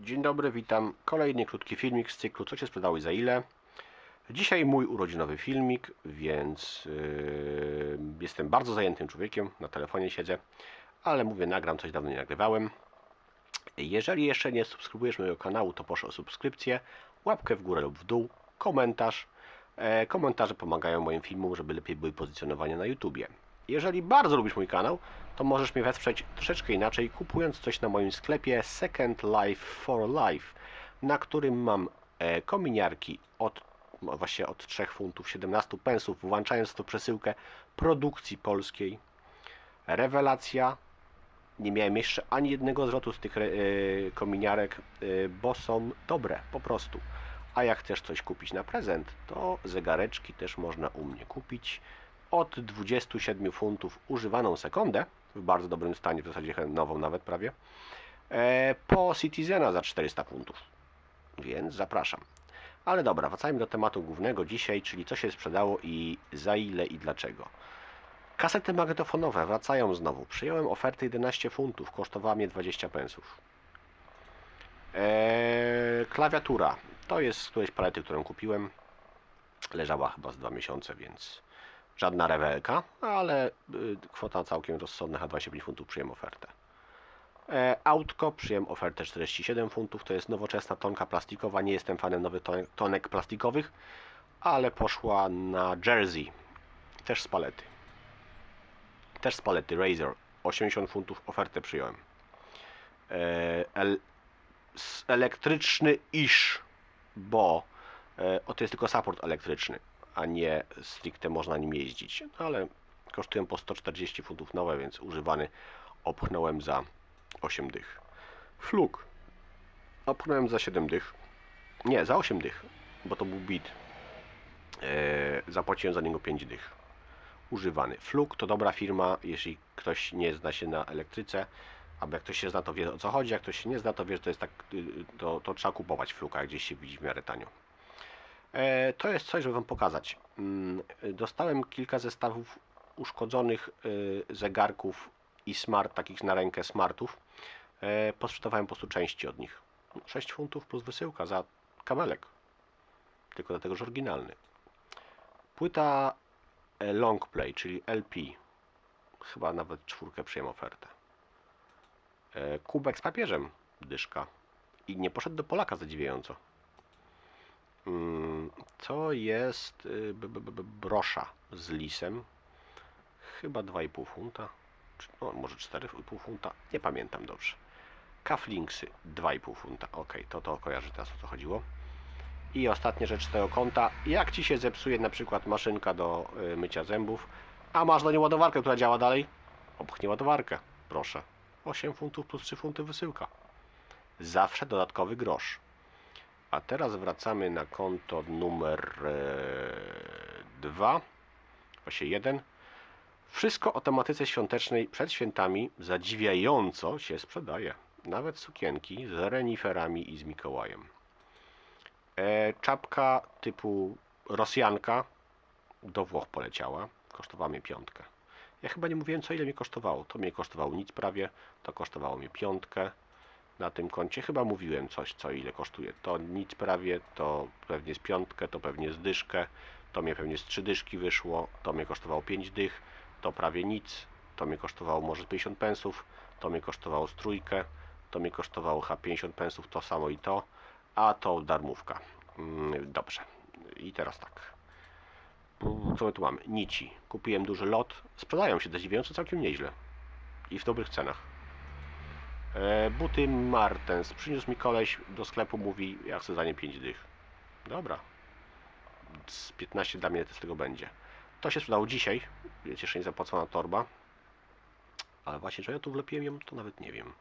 Dzień dobry, witam. Kolejny krótki filmik z cyklu Co się sprzedało i za ile. Dzisiaj mój urodzinowy filmik, więc yy, jestem bardzo zajętym człowiekiem, na telefonie siedzę, ale mówię, nagram coś dawno nie nagrywałem. Jeżeli jeszcze nie subskrybujesz mojego kanału, to proszę o subskrypcję, łapkę w górę lub w dół, komentarz. E, komentarze pomagają moim filmom, żeby lepiej były pozycjonowane na YouTubie. Jeżeli bardzo lubisz mój kanał, to możesz mnie wesprzeć troszeczkę inaczej, kupując coś na moim sklepie Second Life for Life, na którym mam e, kominiarki od no właśnie od 3 funtów 17 pensów, włączając to przesyłkę produkcji polskiej. Rewelacja. Nie miałem jeszcze ani jednego zwrotu z tych e, kominiarek, e, bo są dobre po prostu. A jak chcesz coś kupić na prezent, to zegareczki też można u mnie kupić od 27 funtów używaną sekundę, w bardzo dobrym stanie, w zasadzie nową nawet prawie, e, po Citizena za 400 funtów. Więc zapraszam. Ale dobra, wracajmy do tematu głównego dzisiaj, czyli co się sprzedało i za ile i dlaczego. Kasety magnetofonowe wracają znowu. Przyjąłem ofertę 11 funtów, kosztowała mnie 20 pensów. Eee, klawiatura. To jest z którejś palety, którą kupiłem. Leżała chyba z dwa miesiące, więc żadna rewelka, ale y, kwota całkiem rozsądna, a 25 funtów przyjąłem ofertę. E, autko, przyjąłem ofertę 47 funtów, to jest nowoczesna tonka plastikowa, nie jestem fanem nowych tonek, plastikowych, ale poszła na Jersey, też z palety. Też z palety, Razer, 80 funtów ofertę przyjąłem. E, el, elektryczny iż, bo e, o, to jest tylko support elektryczny, a nie stricte można nim jeździć. No, ale kosztują po 140 funtów nowe, więc używany opchnąłem za 8 dych. Fluk opchnąłem za 7 dych. Nie, za 8 dych, bo to był bit. E, zapłaciłem za niego 5 dych. Używany. Fluk to dobra firma, jeśli ktoś nie zna się na elektryce, albo jak ktoś się zna, to wie o co chodzi, jak ktoś się nie zna, to wie, że to jest tak, y, to, to trzeba kupować fluka, jak gdzieś się widzi w miarę tanio. E, to jest coś, żeby Wam pokazać. Mm, Dostałem kilka zestawów uszkodzonych y, zegarków i smart, takich na rękę smartów. E, Posprzedawałem po prostu części od nich. 6 funtów plus wysyłka za kabelek. Tylko dlatego, że oryginalny. Płyta e, long play, czyli LP. Chyba nawet czwórkę przyjąłem ofertę. E, Kubek z papieżem. Dyszka. I nie poszedł do Polaka zadziwiająco. Mm, To jest y, brosza z lisem. Chyba 2,5 funta. No, może 4,5 funta. Nie pamiętam dobrze. Kaflinksy 2,5 funta. Ok, to to kojarzy teraz o co chodziło. I ostatnia rzecz tego konta. Jak Ci się zepsuje na przykład maszynka do y, mycia zębów, a masz do niej ładowarkę, która działa dalej, obchnij ładowarkę. Proszę. 8 funtów plus 3 funty wysyłka. Zawsze dodatkowy grosz. A teraz wracamy na konto numer 2, właśnie 1. Wszystko o tematyce świątecznej przed świętami zadziwiająco się sprzedaje. Nawet sukienki z reniferami i z Mikołajem. E, czapka typu Rosjanka do Włoch poleciała. Kosztowała mnie piątkę. Ja chyba nie mówiłem co ile mnie kosztowało. To mnie kosztowało nic prawie. To kosztowało mnie piątkę na tym koncie. Chyba mówiłem coś, co ile kosztuje. To nic prawie, to pewnie z piątkę, to pewnie z dyszkę, to mnie pewnie z trzy dyszki wyszło, to mnie kosztowało 5 dych, to prawie nic, to mnie kosztowało może z 50 pensów, to mnie kosztowało z trójkę, to mnie kosztowało chyba 50 pensów, to samo i to, a to darmówka. Mm, Dobrze. I teraz tak. Co my tu mamy? Nici. Kupiłem duży lot. Sprzedają się zadziwiająco całkiem nieźle. I w dobrych cenach. E, buty Martens. Przyniósł mi koleś do sklepu, mówi, ja chcę za nie 5 dych. Dobra. Z 15 dla mnie z tego będzie. To się sprzedało dzisiaj. Jest jeszcze nie zapłacona torba. Ale właśnie, czy ja tu wlepiłem ją, to nawet nie wiem.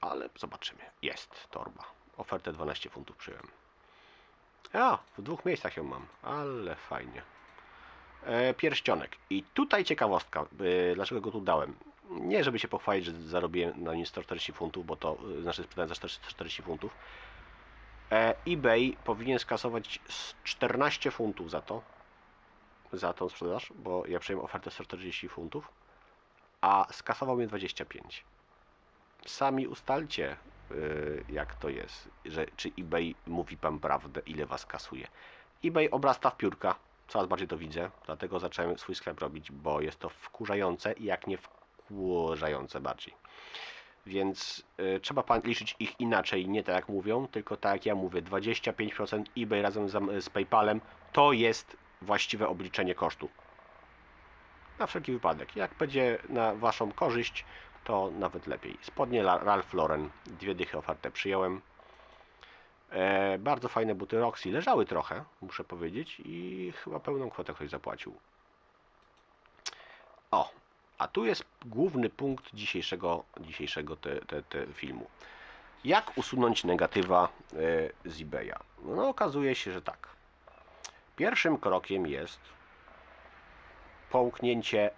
Ale zobaczymy. Jest torba. Ofertę 12 funtów przyjąłem. A, w dwóch miejscach ją mam. Ale fajnie. E, pierścionek. I tutaj ciekawostka. E, dlaczego go tu dałem? Nie, żeby się pochwalić, że zarobiłem na nim 140 funtów, bo to y, znaczy sprzedałem za 140 funtów. E, eBay powinien skasować z 14 funtów za to. Za tą sprzedaż, bo ja przyjąłem ofertę 140 funtów, a skasował mnie 25. Sami ustalcie, y, jak to jest, że czy eBay mówi Wam prawdę, ile Was kasuje. eBay obrasta w piórka, coraz bardziej to widzę, dlatego zacząłem swój sklep robić, bo jest to wkurzające i jak nie wkurzające bardziej. Więc y, trzeba liczyć ich inaczej, nie tak jak mówią, tylko tak jak ja mówię, 25% eBay razem z, z PayPalem to jest właściwe obliczenie kosztu. Na wszelki wypadek. Jak będzie na Waszą korzyść, to nawet lepiej. Spodnie Ralph Lauren, dwie dychy ofertę przyjąłem. E, bardzo fajne buty Roxy, leżały trochę, muszę powiedzieć, i chyba pełną kwotę ktoś zapłacił. O, a tu jest główny punkt dzisiejszego, dzisiejszego te, te, te filmu. Jak usunąć negatywa e, z eBaya? No okazuje się, że tak. Pierwszym krokiem jest połknięcie,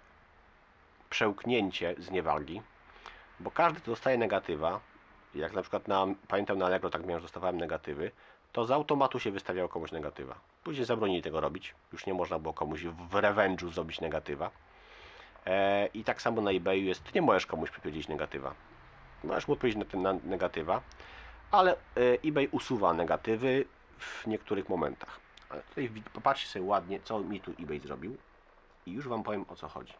przełknięcie zniewagi, bo każdy, dostaje negatywa, jak na przykład na, pamiętam na Allegro tak miałem, że dostawałem negatywy, to z automatu się wystawiało komuś negatywa. Później zabronili tego robić, już nie można było komuś w revenge'u zrobić negatywa. E, I tak samo na eBayu jest, ty nie możesz komuś przypowiedzieć negatywa. Możesz mu odpowiedzieć na ten na negatywa, ale e, eBay usuwa negatywy w niektórych momentach. Ale tutaj popatrzcie sobie ładnie, co mi tu eBay zrobił i już Wam powiem o co chodzi.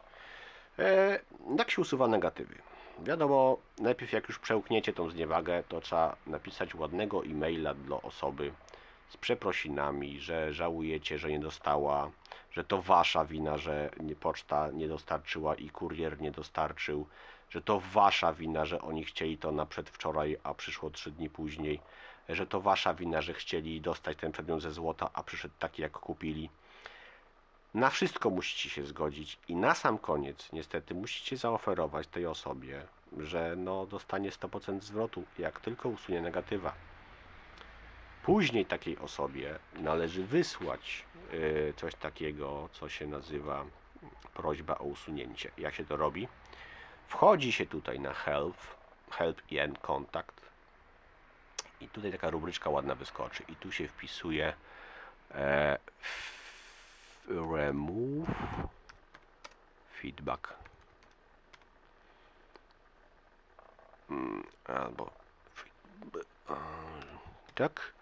E, jak się usuwa negatywy? Wiadomo, najpierw jak już przełkniecie tą zniewagę, to trzeba napisać ładnego e-maila dla osoby z przeprosinami, że żałujecie, że nie dostała, że to wasza wina, że poczta nie dostarczyła i kurier nie dostarczył, że to wasza wina, że oni chcieli to na przedwczoraj, a przyszło trzy dni później, że to wasza wina, że chcieli dostać ten przedmiot ze złota, a przyszedł taki jak kupili. Na wszystko musicie się zgodzić i na sam koniec niestety musicie zaoferować tej osobie, że no dostanie 100% zwrotu, jak tylko usunie negatywa. Później takiej osobie należy wysłać y, coś takiego, co się nazywa prośba o usunięcie. Jak się to robi? Wchodzi się tutaj na help, help and contact i tutaj taka rubryczka ładna wyskoczy i tu się wpisuje e, remove feedback Mm, albo tak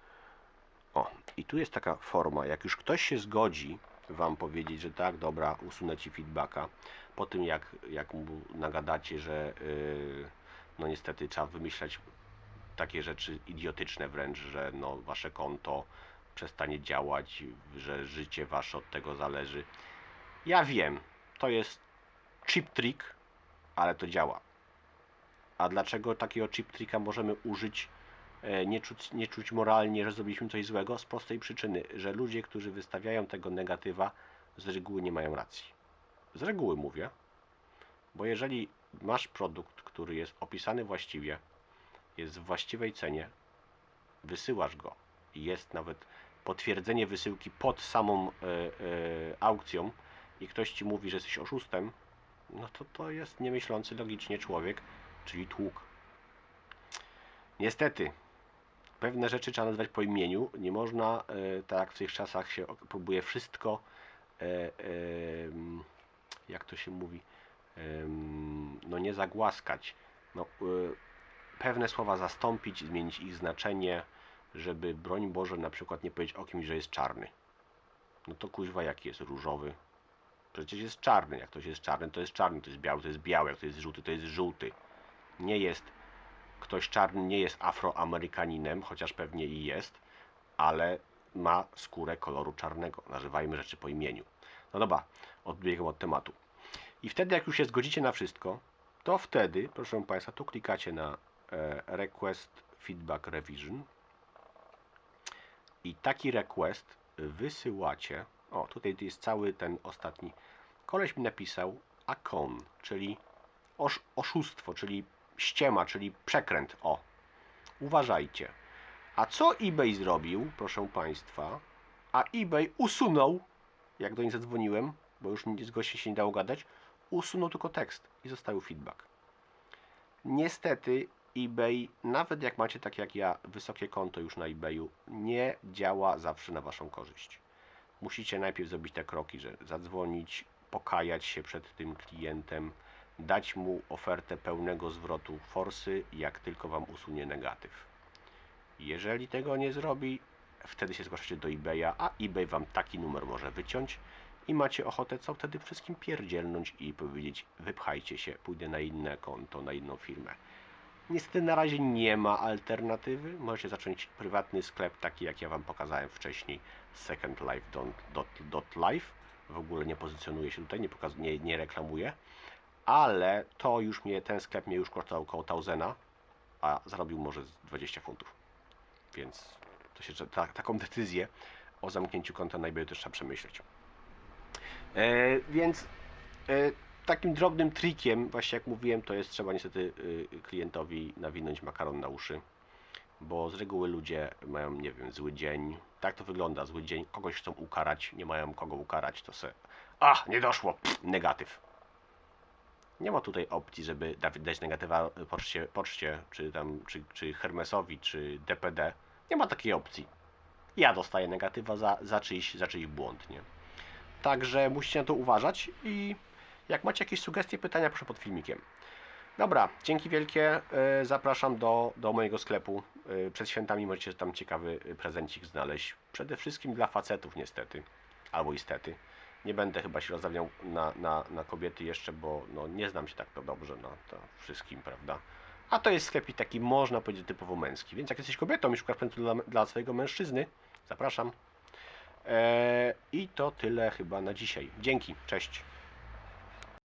i tu jest taka forma jak już ktoś się zgodzi wam powiedzieć, że tak, dobra, usunę ci feedbacka po tym jak, jak mu nagadacie, że yy, no niestety trzeba wymyślać takie rzeczy idiotyczne wręcz, że no wasze konto przestanie działać, że życie wasze od tego zależy. Ja wiem, to jest cheap trick, ale to działa. A dlaczego takiego cheap tricka możemy użyć, nie czuć, nie czuć moralnie, że zrobiliśmy coś złego? Z prostej przyczyny, że ludzie, którzy wystawiają tego negatywa, z reguły nie mają racji. Z reguły mówię, bo jeżeli masz produkt, który jest opisany właściwie, jest w właściwej cenie, wysyłasz go i jest nawet potwierdzenie wysyłki pod samą e, e, aukcją i ktoś ci mówi, że jesteś oszustem, no to to jest niemyślący logicznie człowiek, czyli tłuk. Niestety, pewne rzeczy trzeba nazywać po imieniu. Nie można, e, tak jak w tych czasach się próbuje wszystko, e, jak to się mówi, no nie zagłaskać. No, e, pewne słowa zastąpić, zmienić ich znaczenie, żeby broń Boże na przykład nie powiedzieć o kimś, że jest czarny. No to kuźwa jaki jest różowy? Przecież jest czarny. Jak ktoś jest czarny, to jest czarny, to jest biały, to jest biały, jak to jest żółty, to jest żółty. Nie jest ktoś czarny nie jest afroamerykaninem, chociaż pewnie i jest, ale ma skórę koloru czarnego. Nazywajmy rzeczy po imieniu. No dobra, odbiegam od tematu. I wtedy, jak już się zgodzicie na wszystko, to wtedy, proszę Państwa, tu klikacie na e, Request Feedback Revision i taki request wysyłacie. O, tutaj jest cały ten ostatni. Koleś mi napisał akon, czyli osz, oszustwo, czyli ściema, czyli przekręt. O, uważajcie. A co eBay zrobił, proszę Państwa? A eBay usunął, jak do nich zadzwoniłem, bo już z gościem się nie dało gadać, usunął tylko tekst i zostawił feedback. Niestety eBay, nawet jak macie tak jak ja, wysokie konto już na eBayu, nie działa zawsze na Waszą korzyść. Musicie najpierw zrobić te kroki, że zadzwonić, pokajać się przed tym klientem, dać mu ofertę pełnego zwrotu forsy, jak tylko Wam usunie negatyw. Jeżeli tego nie zrobi, wtedy się zgłaszacie do eBaya, a eBay Wam taki numer może wyciąć i macie ochotę co wtedy wszystkim pierdzielnąć i powiedzieć wypchajcie się, pójdę na inne konto, na inną firmę. Niestety na razie nie ma alternatywy. Możecie zacząć prywatny sklep, taki jak ja Wam pokazałem wcześniej, secondlife.life. W ogóle nie pozycjonuje się tutaj, nie, pokaz- nie, nie reklamuje, ale to już mnie, ten sklep mnie już kosztował około Tausena, a zarobił może z 20 funtów. Więc to się, ta, taką decyzję o zamknięciu konta na eBayu też trzeba przemyśleć. E, więc e, takim drobnym trikiem, właśnie jak mówiłem, to jest trzeba niestety y, klientowi nawinąć makaron na uszy, bo z reguły ludzie mają, nie wiem, zły dzień. Tak to wygląda, zły dzień, kogoś chcą ukarać, nie mają kogo ukarać, to se, a, nie doszło, pff, negatyw. Nie ma tutaj opcji, żeby da- dać negatywa poczcie, poczcie czy tam, czy, czy Hermesowi, czy DPD. Nie ma takiej opcji. Ja dostaję negatywa za, za, czyjś, za czyjś błąd, nie? Także musicie na to uważać i jak macie jakieś sugestie, pytania, proszę pod filmikiem. Dobra, dzięki wielkie. e, Zapraszam do, do mojego sklepu. E, Przed świętami możecie tam ciekawy prezencik znaleźć. Przede wszystkim dla facetów niestety. Albo istety. Nie będę chyba się rozdawiał na, na, na kobiety jeszcze, bo no, nie znam się tak to dobrze na to wszystkim, prawda? A to jest sklepik taki, można powiedzieć, typowo męski. Więc jak jesteś kobietą i szukasz prezentu dla, dla swojego mężczyzny, zapraszam. E, I to tyle chyba na dzisiaj. Dzięki, cześć.